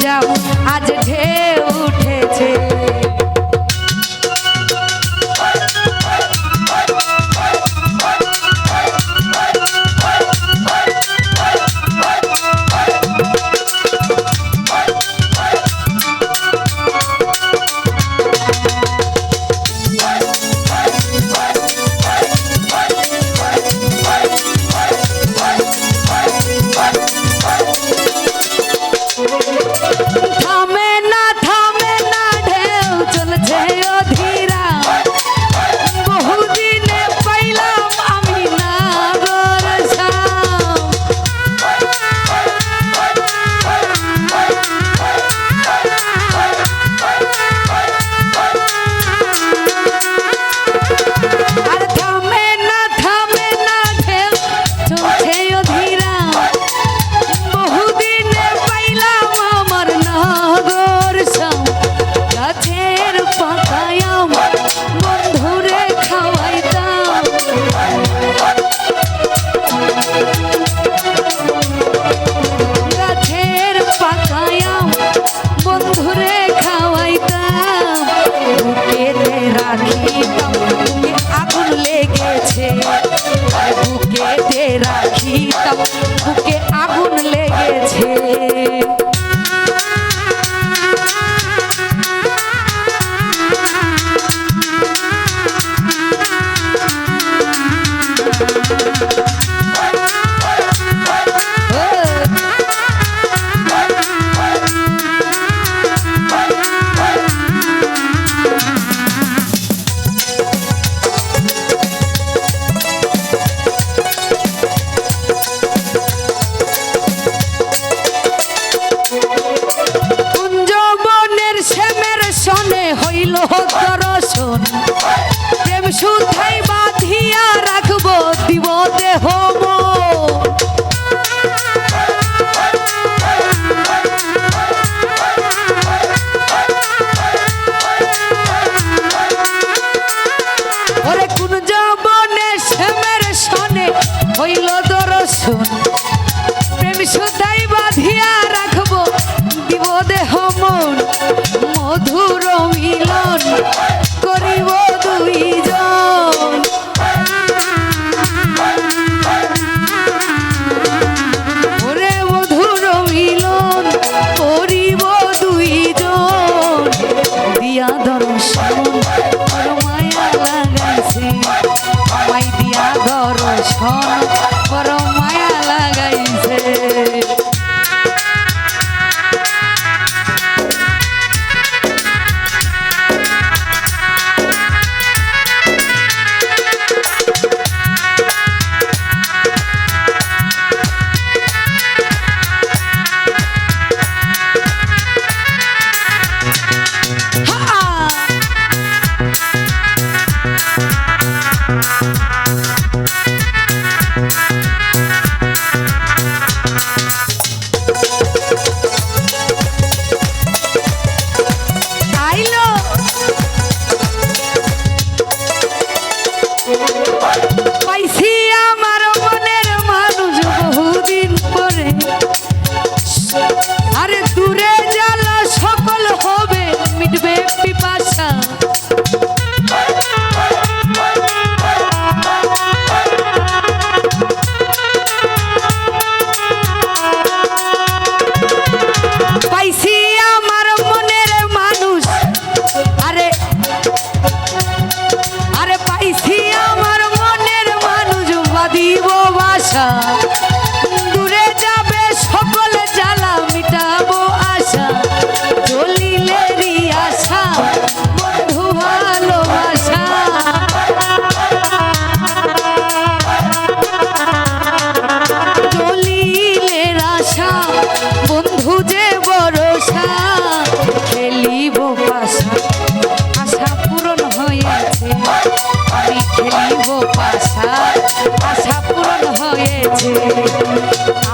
সুজাও আজ ঢেউ উঠেছে।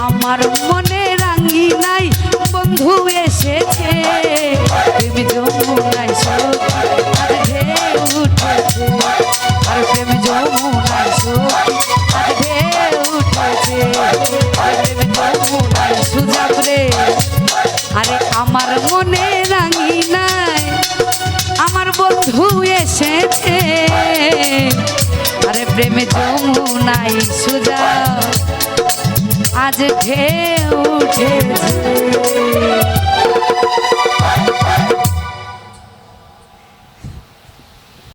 আমার মনে রাঙি নাই, বন্ধু এসেছে। প্রেম যমুনায় স্রোত আজ ঢেউ উঠেছে। আর প্রেম যমুনায় আর প্রেম আরে আমার মনে রাঙি নাই, আমার বন্ধু এসেছে। আরে প্রেমে যমুনাই সুজা আজ ঢেউ উঠেছে।